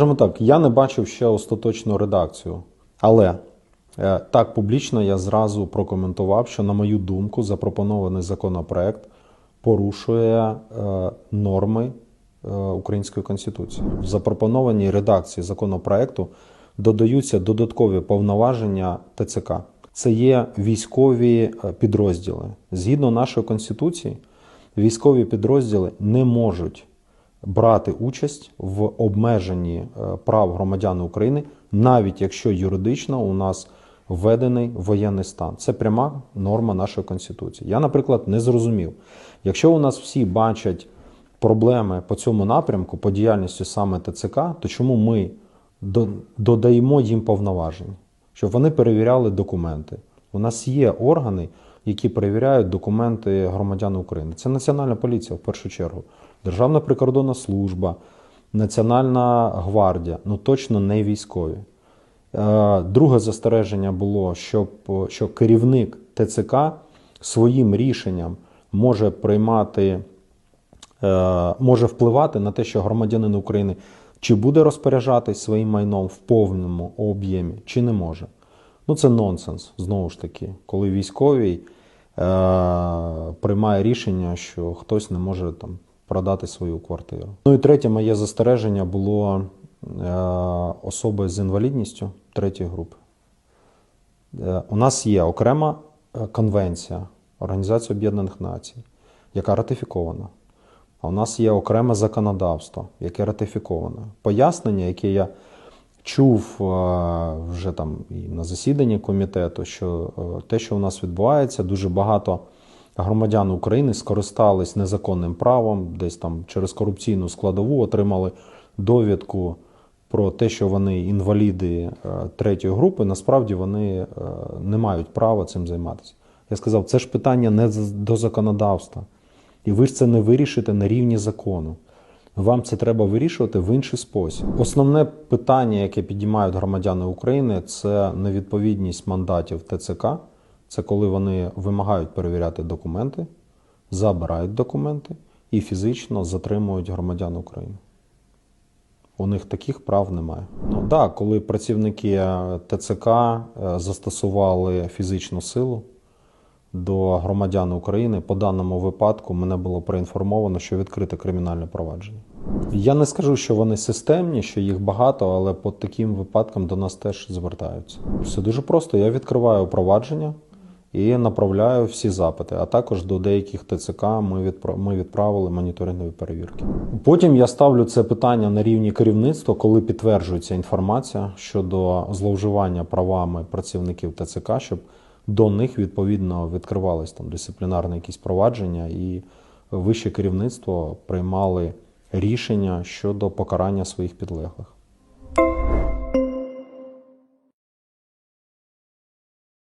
Скажімо так, я не бачив ще остаточну редакцію, але е, так публічно я зразу прокоментував, що, на мою думку, запропонований законопроект порушує е, норми е, Української Конституції. В запропонованій редакції законопроекту додаються додаткові повноваження ТЦК. Це є військові підрозділи. Згідно нашої конституції, військові підрозділи не можуть брати участь в обмеженні е, прав громадян України, навіть якщо юридично у нас введений воєнний стан. Це пряма норма нашої конституції. Я, наприклад, не зрозумів, якщо у нас всі бачать проблеми по цьому напрямку, по діяльності саме ТЦК, то чому ми додаємо їм повноважень, щоб вони перевіряли документи? У нас є органи, які перевіряють документи громадян України. Це Національна поліція в першу чергу, Державна прикордонна служба, Національна гвардія, ну точно не військові. Е, Друге застереження було, щоб, що керівник ТЦК своїм рішенням може приймати, е, може впливати на те, що громадянин України чи буде розпоряджатись своїм майном в повному об'ємі, чи не може. Ну це нонсенс, знову ж таки, коли військовий е, приймає рішення, що хтось не може там продати свою квартиру. Ну і третє моє застереження було е, особи з інвалідністю третьої групи. Е, У нас є окрема е, конвенція Організації Об'єднаних Націй, яка ратифікована. А у нас є окреме законодавство, яке ратифіковане. Пояснення, яке я чув е, вже там і на засіданні комітету, що е, те, що у нас відбувається, дуже багато громадян України скористались незаконним правом, десь там через корупційну складову отримали довідку про те, що вони інваліди е, третьої групи. Насправді вони е, не мають права цим займатися. Я сказав, це ж питання не до законодавства. І ви ж це не вирішите на рівні закону. Вам це треба вирішувати в інший спосіб. Основне питання, яке підіймають громадяни України, це невідповідність мандатів ТЦК. Це коли вони вимагають перевіряти документи, забирають документи і фізично затримують громадян України. У них таких прав немає. Ну так, коли працівники е, ТЦК е, застосували фізичну силу до громадян України, по даному випадку мене було проінформовано, що відкрите кримінальне провадження. Я не скажу, що вони системні, що їх багато, але по таким випадкам до нас теж звертаються. Все дуже просто. Я відкриваю провадження і направляю всі запити. А також до деяких ТЦК ми відпра- ми відправили моніторингові перевірки. Потім я ставлю це питання на рівні керівництва, коли підтверджується інформація щодо зловживання правами працівників ТЦК, щоб до них відповідно відкривались там дисциплінарні якісь провадження, і вище керівництво приймали рішення щодо покарання своїх підлеглих.